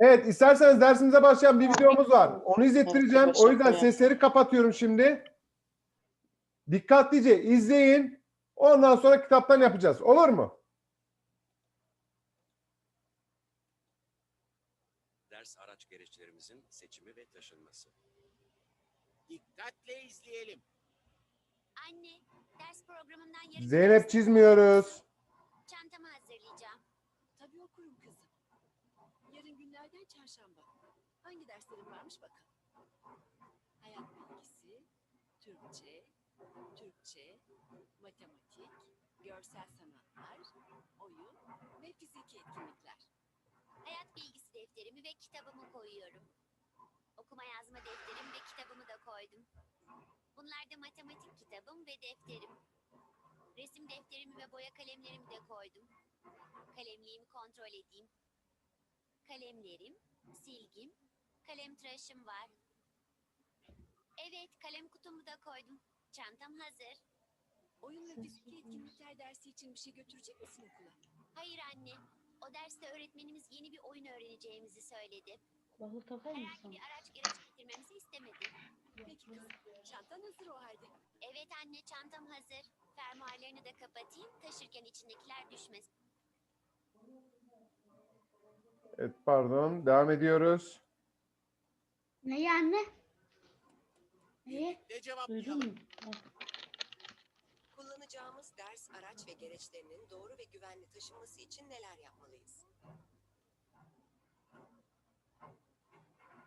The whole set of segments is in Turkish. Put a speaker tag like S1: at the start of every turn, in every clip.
S1: Evet isterseniz dersimize başlayan bir videomuz var. Onu izlettireceğim. O yüzden sesleri kapatıyorum şimdi. Dikkatlice izleyin. Ondan sonra kitaptan yapacağız. Olur mu?
S2: ders araç gereçlerimizin seçimi ve taşınması.
S3: Dikkatle izleyelim.
S4: Anne, ders programından yarın
S1: Zeynep çizmiyoruz.
S4: çantamı hazırlayacağım.
S5: Tabii okurum kızım. Yarın günlerden çarşamba. Hangi derslerim varmış bakalım. Hayat bilgisi, Türkçe, Türkçe, matematik, görsel sanatlar, oyun ve fiziki etkinlikler.
S4: Hayat bilgisi defterimi ve kitabımı koyuyorum. Okuma yazma defterim ve kitabımı da koydum. Bunlar da matematik kitabım ve defterim. Resim defterimi ve boya kalemlerimi de koydum. Kalemliğimi kontrol edeyim. Kalemlerim, silgim, kalem tıraşım var. Evet, kalem kutumu da koydum. Çantam hazır.
S5: Oyun ve fiziki etkinlikler dersi için bir şey götürecek misin okula?
S4: Hayır anne, o derste öğretmenimiz yeni bir oyun öğreneceğimizi söyledi.
S6: Kulaklık takar
S4: Herhangi
S6: mısın?
S4: bir araç gereç getirmemizi istemedi.
S5: Peki kızım. Çantan hazır o halde.
S4: Evet anne çantam hazır. Fermuarlarını da kapatayım taşırken içindekiler düşmesin.
S1: Evet pardon. Devam ediyoruz.
S6: Neyi anne? Neyi?
S3: Ne
S6: Duydun
S3: cevaplayalım?
S7: Kullanacağımız ders, araç ve gereçlerinin doğru ve güvenli taşınması için neler yapmalıyız?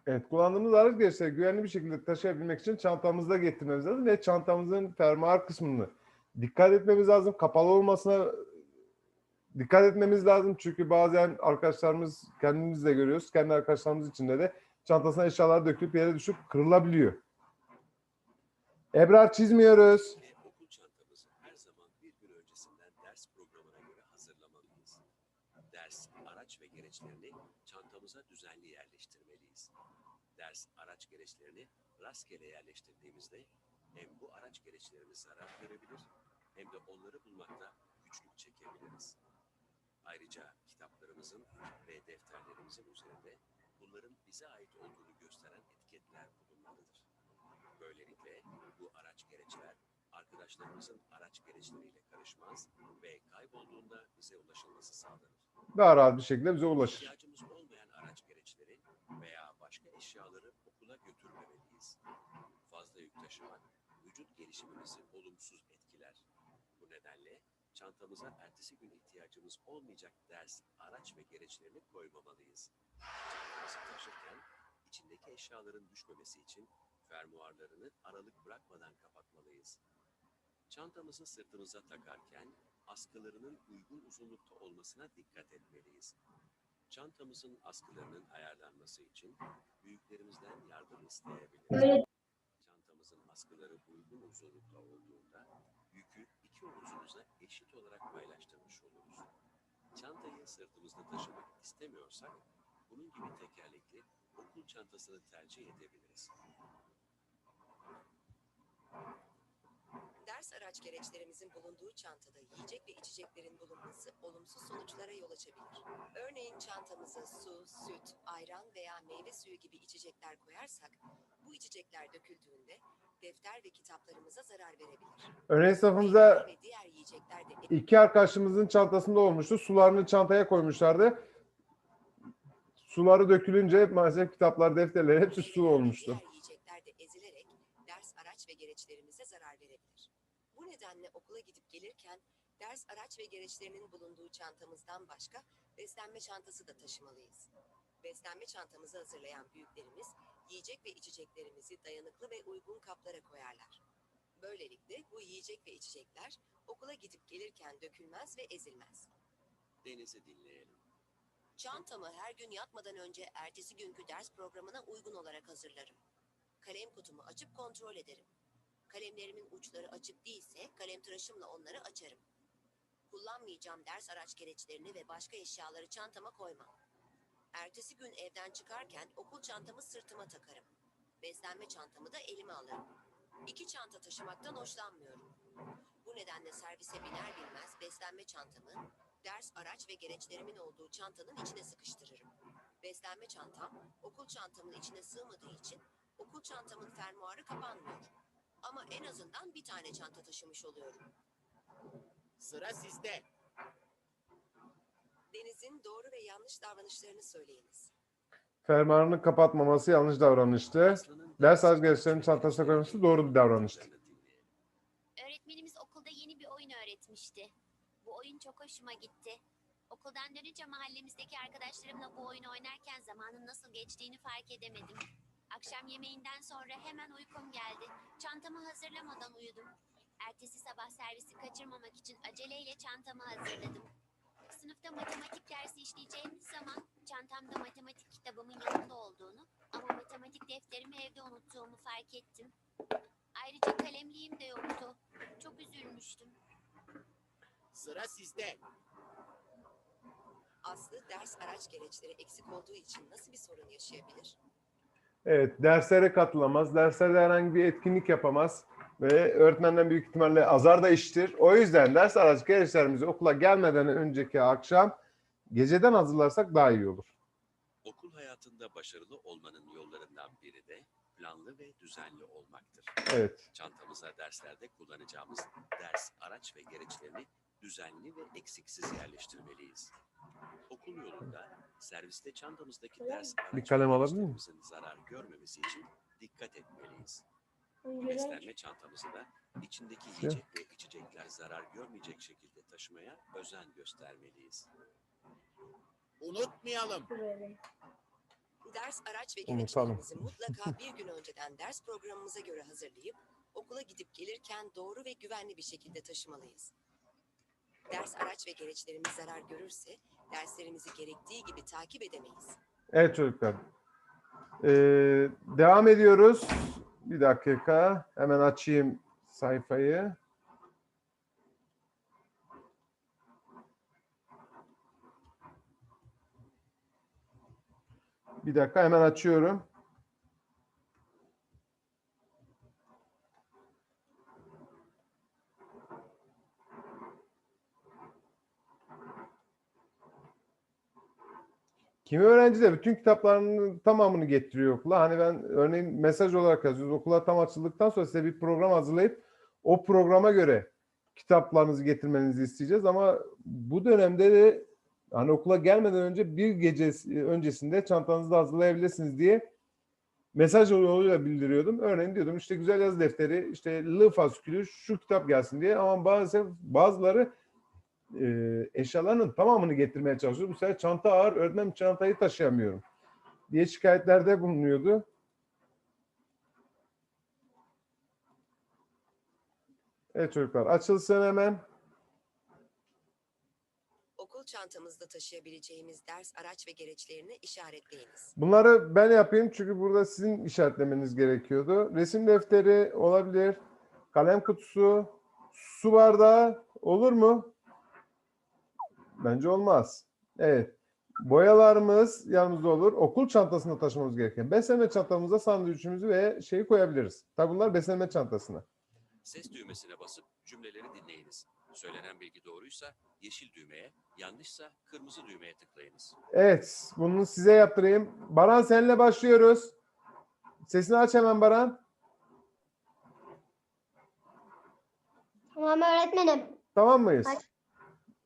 S1: Evet kullandığımız araç gereçleri güvenli bir şekilde taşıyabilmek için çantamızda getirmemiz lazım ve çantamızın fermuar kısmını dikkat etmemiz lazım. Kapalı olmasına dikkat etmemiz lazım. Çünkü bazen arkadaşlarımız kendimiz de görüyoruz. Kendi arkadaşlarımız içinde de çantasına eşyalar dökülüp yere düşüp kırılabiliyor. Ebrar çizmiyoruz.
S2: Rastgele yerleştirdiğimizde hem bu araç gereçlerimiz zarar görebilir hem de onları bulmakta güçlük çekebiliriz. Ayrıca kitaplarımızın ve defterlerimizin üzerinde bunların bize ait olduğunu gösteren etiketler bulunmalıdır. Böylelikle bu araç gereçler arkadaşlarımızın araç gereçleriyle karışmaz ve kaybolduğunda bize ulaşılması sağlanır.
S1: Daha rahat bir şekilde bize ulaşır.
S2: İhtiyacımız olmayan araç gereçleri veya başka eşyaları okula götürmemeliyiz. Fazla yük taşımak vücut gelişimimizi olumsuz etkiler. Bu nedenle çantamıza ertesi gün ihtiyacımız olmayacak ders, araç ve gereçlerini koymamalıyız. Çantamızı taşırken içindeki eşyaların düşmemesi için fermuarlarını aralık bırakmadan kapatmalıyız. Çantamızı sırtımıza takarken askılarının uygun uzunlukta olmasına dikkat etmeliyiz. Çantamızın askılarının ayarlanması için büyüklerimizden yardım isteyebiliriz. Çantamızın askıları uygun uzunlukta olduğunda yükü iki omuzumuza eşit olarak paylaştırmış oluruz. Çantayı sırtımızda taşımak istemiyorsak bunun gibi tekerlekli okul çantasını tercih edebiliriz.
S7: Araç gereçlerimizin bulunduğu çantada yiyecek ve içeceklerin bulunması olumsuz sonuçlara yol açabilir. Örneğin çantamıza su, süt, ayran veya meyve suyu gibi içecekler koyarsak, bu içecekler döküldüğünde defter ve kitaplarımıza zarar verebilir.
S1: Örneğin sınıfımızda
S7: Ve diğer yiyecekler de
S1: iki arkadaşımızın çantasında olmuştu. Sularını çantaya koymuşlardı. Suları dökülünce maalesef kitaplar, defterler hepsi su olmuştu.
S7: Diğer yiyecekler de ezilerek ders araç ve gereçlerimize zarar verebilir. Bu nedenle okula gidip gelirken ders araç ve gereçlerinin bulunduğu çantamızdan başka beslenme çantası da taşımalıyız. Beslenme çantamızı hazırlayan büyüklerimiz yiyecek ve içeceklerimizi dayanıklı ve uygun kaplara koyarlar. Böylelikle bu yiyecek ve içecekler okula gidip gelirken dökülmez ve ezilmez.
S2: Deniz'i dinleyelim.
S7: Çantamı her gün yatmadan önce ertesi günkü ders programına uygun olarak hazırlarım. Kalem kutumu açıp kontrol ederim. Kalemlerimin uçları açık değilse kalem tıraşımla onları açarım. Kullanmayacağım ders araç gereçlerini ve başka eşyaları çantama koymam. Ertesi gün evden çıkarken okul çantamı sırtıma takarım. Beslenme çantamı da elime alırım. İki çanta taşımaktan hoşlanmıyorum. Bu nedenle servise biner binmez beslenme çantamı, ders araç ve gereçlerimin olduğu çantanın içine sıkıştırırım. Beslenme çantam okul çantamın içine sığmadığı için okul çantamın fermuarı kapanmıyor. Ama en azından bir tane çanta taşımış oluyorum.
S3: Sıra sizde.
S7: Deniz'in doğru ve yanlış davranışlarını söyleyiniz.
S1: Fermuarını kapatmaması yanlış davranıştı. Ders arkadaşlarının çantasına koyması doğru bir davranıştı.
S4: Öğretmenimiz okulda yeni bir oyun öğretmişti. Bu oyun çok hoşuma gitti. Okuldan dönünce mahallemizdeki arkadaşlarımla bu oyunu oynarken zamanın nasıl geçtiğini fark edemedim. Akşam yemeğinden sonra hemen uykum geldi. Çantamı hazırlamadan uyudum. Ertesi sabah servisi kaçırmamak için aceleyle çantamı hazırladım. Sınıfta matematik dersi işleyeceğimiz zaman çantamda matematik kitabımın yanında olduğunu ama matematik defterimi evde unuttuğumu fark ettim. Ayrıca kalemliğim de yoktu. Çok üzülmüştüm.
S3: Sıra sizde.
S7: Aslı ders araç gereçleri eksik olduğu için nasıl bir sorun yaşayabilir?
S1: Evet, derslere katılamaz, derslerde herhangi bir etkinlik yapamaz ve öğretmenden büyük ihtimalle azar da işitir. O yüzden ders araç gereçlerimizi okula gelmeden önceki akşam geceden hazırlarsak daha iyi olur.
S2: Okul hayatında başarılı olmanın yollarından biri de planlı ve düzenli olmaktır.
S1: Evet,
S2: Çantamıza derslerde kullanacağımız ders araç ve gereçlerini düzenli ve eksiksiz yerleştirmeliyiz. Okul yolunda serviste çantamızdaki ders
S1: Bir kalem alabilir miyim?
S2: zarar görmemesi için dikkat etmeliyiz. Beslenme çantamızı da içindeki yiyecek ve içecekler zarar görmeyecek şekilde taşımaya özen göstermeliyiz.
S3: Unutmayalım.
S7: Ders araç ve
S1: Unutalım.
S7: gereçlerimizi mutlaka bir gün önceden ders programımıza göre hazırlayıp okula gidip gelirken doğru ve güvenli bir şekilde taşımalıyız. Ders araç ve gereçlerimiz zarar görürse derslerimizi gerektiği gibi takip edemeyiz.
S1: evet çocuklar. Ee, devam ediyoruz. Bir dakika, hemen açayım sayfayı. Bir dakika, hemen açıyorum. Kimi öğrenci de bütün kitaplarının tamamını getiriyor okula. Hani ben örneğin mesaj olarak yazıyoruz. Okula tam açıldıktan sonra size bir program hazırlayıp o programa göre kitaplarınızı getirmenizi isteyeceğiz. Ama bu dönemde de hani okula gelmeden önce bir gece öncesinde çantanızı da hazırlayabilirsiniz diye mesaj yoluyla bildiriyordum. Örneğin diyordum işte güzel yazı defteri, işte lı faskülü şu kitap gelsin diye. Ama maalesef bazıları e, eşyalarının tamamını getirmeye çalışıyor. Bu sefer çanta ağır, öğretmen çantayı taşıyamıyorum diye şikayetlerde bulunuyordu. Evet çocuklar açılsın hemen.
S7: Okul çantamızda taşıyabileceğimiz ders araç ve gereçlerini işaretleyiniz.
S1: Bunları ben yapayım çünkü burada sizin işaretlemeniz gerekiyordu. Resim defteri olabilir. Kalem kutusu, su bardağı olur mu? Bence olmaz. Evet. Boyalarımız yanımızda olur. Okul çantasında taşımamız gereken. Beslenme çantamıza sandviçimizi ve şeyi koyabiliriz. Tabi bunlar beslenme çantasına.
S2: Ses düğmesine basıp cümleleri dinleyiniz. Söylenen bilgi doğruysa yeşil düğmeye, yanlışsa kırmızı düğmeye tıklayınız.
S1: Evet. Bunu size yaptırayım. Baran seninle başlıyoruz. Sesini aç hemen Baran.
S6: Tamam öğretmenim.
S1: Tamam mıyız?
S6: Aç.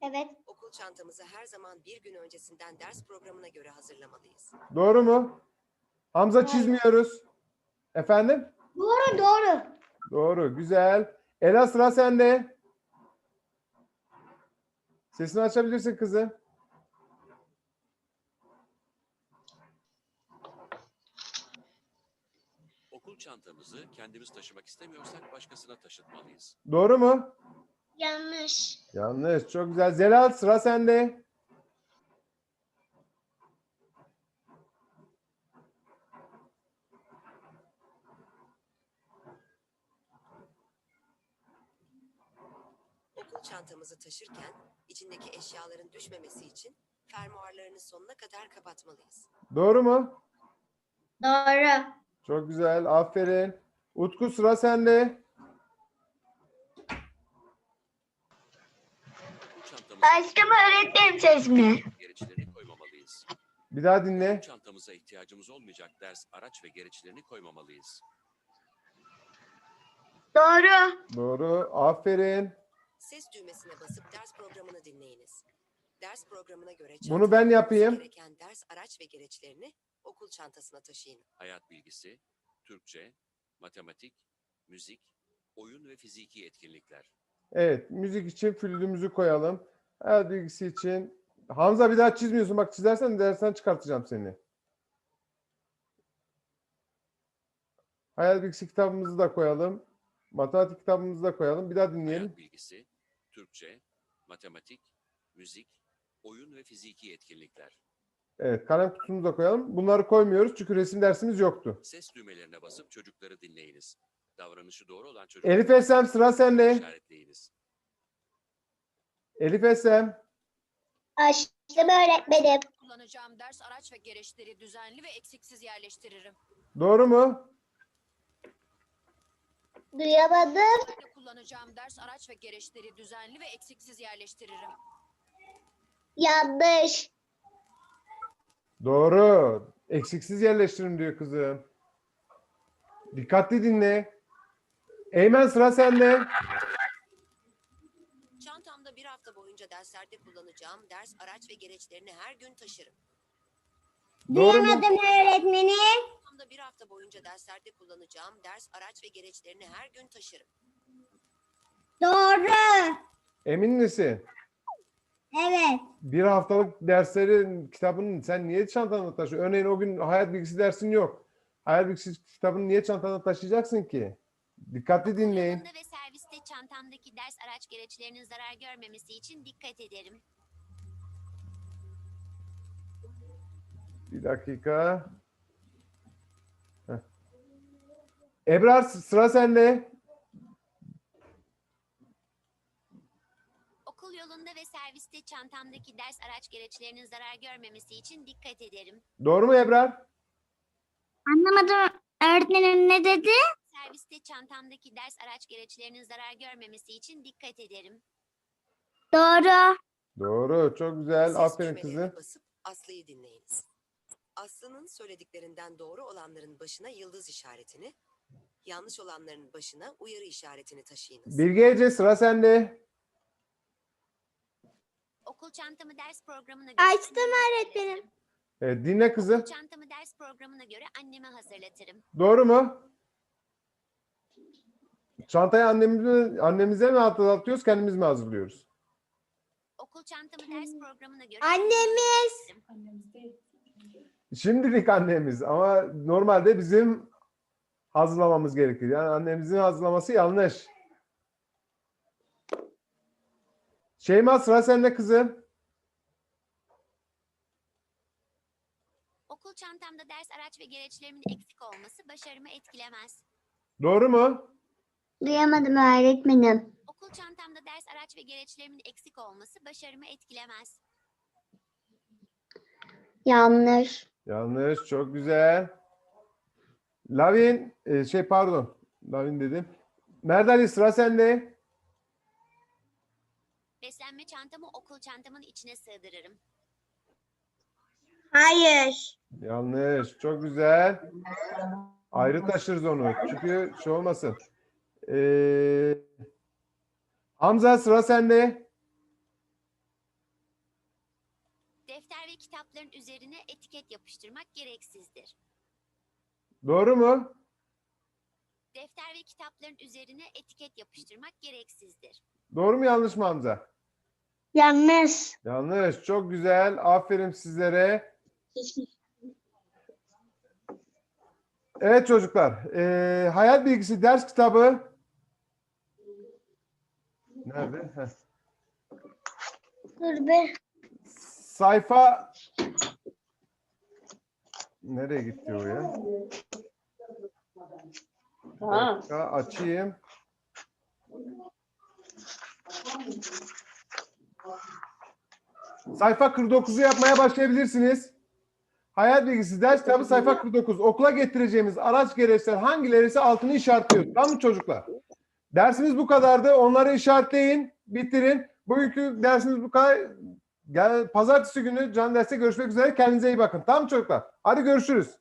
S6: Evet.
S7: Okul çantamızı her zaman bir gün öncesinden ders programına göre hazırlamalıyız.
S1: Doğru mu? Hamza çizmiyoruz. Efendim?
S6: Doğru doğru.
S1: Doğru, güzel. Ela sıra sende. Sesini açabilirsin kızım.
S2: Okul çantamızı kendimiz taşımak istemiyorsak başkasına taşıtmalıyız.
S1: Doğru mu?
S6: Yanlış.
S1: Yanlış, çok güzel. Zelal sıra sende.
S7: Okul çantamızı taşırken içindeki eşyaların düşmemesi için fermuarlarını sonuna kadar kapatmalıyız.
S1: Doğru mu?
S6: Doğru.
S1: Çok güzel, aferin. Utku sıra sende.
S2: Çantamıza
S6: Aşkım öğretmenim sesimi.
S2: gereçlerini koymamalıyız.
S1: Bir daha dinle.
S2: Çantamıza ihtiyacımız olmayacak ders, araç ve gereçlerini koymamalıyız.
S6: Doğru.
S1: Doğru. Aferin.
S7: Ses düğmesine basıp ders programını dinleyiniz. Ders programına göre
S1: Bunu ben yapayım.
S7: gereken ders araç ve gereçlerini okul çantasına taşıyın.
S2: Hayat bilgisi, Türkçe, matematik, müzik, oyun ve fiziki etkinlikler.
S1: Evet. Müzik için flütümüzü koyalım. Hayat bilgisi için. Hamza bir daha çizmiyorsun. Bak çizersen dersten çıkartacağım seni. Hayat bilgisi kitabımızı da koyalım. Matematik kitabımızı da koyalım. Bir daha dinleyelim.
S2: Hayat bilgisi, Türkçe, matematik, müzik, oyun ve fiziki etkinlikler.
S1: Evet. Kalem kutumuzu da koyalım. Bunları koymuyoruz çünkü resim dersimiz yoktu.
S2: Ses düğmelerine basıp çocukları dinleyiniz. Davranışı doğru olan çocukları
S1: Elif Esem sıra sende.
S2: işaretleyiniz.
S1: Elif Esem.
S6: Açtım öğretmenim.
S5: Kullanacağım ders araç ve gereçleri düzenli ve eksiksiz yerleştiririm.
S1: Doğru mu?
S6: Duyamadım.
S5: Kullanacağım ders araç ve gereçleri düzenli ve eksiksiz yerleştiririm.
S6: Yanlış.
S1: Doğru. Eksiksiz yerleştirin diyor kızım. Dikkatli dinle. Eymen sıra sende.
S7: Çantamda bir hafta boyunca derslerde kullanacağım ders araç ve gereçlerini her gün taşırım.
S1: Doğru mu?
S6: öğretmenim.
S7: Çantamda bir hafta boyunca derslerde kullanacağım ders araç ve gereçlerini her gün taşırım.
S6: Doğru.
S1: Emin misin?
S6: Evet.
S1: Bir haftalık derslerin kitabını sen niye çantanda taşıyorsun? Örneğin o gün hayat bilgisi dersin yok. Hayat bilgisi kitabını niye çantanda taşıyacaksın ki? Dikkatli dinleyin.
S4: Yolunda ve serviste çantamdaki ders araç gereçlerinin zarar görmemesi için dikkat ederim.
S1: Bir dakika. Heh. Ebrar sıra sende.
S4: Okul yolunda ve serviste çantamdaki ders araç gereçlerinin zarar görmemesi için dikkat ederim.
S1: Doğru mu Ebrar?
S6: Anlamadım. Öğretmenim ne dedi?
S4: Serviste çantamdaki ders araç gereçlerinin zarar görmemesi için dikkat ederim.
S6: Doğru.
S1: Doğru. Çok güzel.
S7: Ses
S1: Aferin
S7: düğmelerine
S1: kızım.
S7: basıp Aslı'yı dinleyiniz. Aslı'nın söylediklerinden doğru olanların başına yıldız işaretini, yanlış olanların başına uyarı işaretini taşıyınız.
S1: Bilge Ece sıra sende.
S4: Okul çantamı ders programına göre...
S6: Açtım
S4: anneme
S6: öğretmenim.
S4: hazırlatırım.
S1: Evet, dinle kızım.
S4: Okul çantamı ders programına göre anneme hazırlatırım.
S1: Doğru mu? Çantayı annemize, annemize mi hatırlatıyoruz, kendimiz mi hazırlıyoruz?
S4: Okul çantamı ders programına göre...
S6: Annemiz.
S1: Şimdilik annemiz ama normalde bizim hazırlamamız gerekir. Yani annemizin hazırlaması yanlış. Şeyma sıra sende kızım.
S4: Okul çantamda ders araç ve gereçlerimin eksik olması başarımı etkilemez.
S1: Doğru mu?
S6: Duyamadım öğretmenim.
S4: Okul çantamda ders araç ve gereçlerimin eksik olması başarımı etkilemez.
S6: Yanlış.
S1: Yanlış. Çok güzel. Lavin, e, şey pardon. Lavin dedim. Merdali sıra sende.
S4: Beslenme çantamı okul çantamın içine sığdırırım.
S6: Hayır.
S1: Yanlış. Çok güzel. Ayrı taşırız onu. Çünkü şey olmasın. Ee, Hamza sıra sende.
S4: Defter ve kitapların üzerine etiket yapıştırmak gereksizdir.
S1: Doğru mu?
S4: Defter ve kitapların üzerine etiket yapıştırmak gereksizdir.
S1: Doğru mu yanlış mı Hamza?
S6: Yanlış.
S1: Yanlış. Çok güzel. Aferin sizlere. Evet çocuklar. ee, hayat bilgisi ders kitabı. Nerede? Heh.
S6: Dur be.
S1: Sayfa nereye gitti o ya? Dakika, açayım. Sayfa 49'u yapmaya başlayabilirsiniz. Hayat bilgisi ders kitabı sayfa 49. Okula getireceğimiz araç gereçler hangileri ise altını işaretliyoruz. Tamam mı çocuklar? Dersimiz bu kadardı. Onları işaretleyin, bitirin. Bugünkü dersimiz bu kadar. Gel pazartesi günü can derste görüşmek üzere. Kendinize iyi bakın. Tamam çocuklar? Hadi görüşürüz.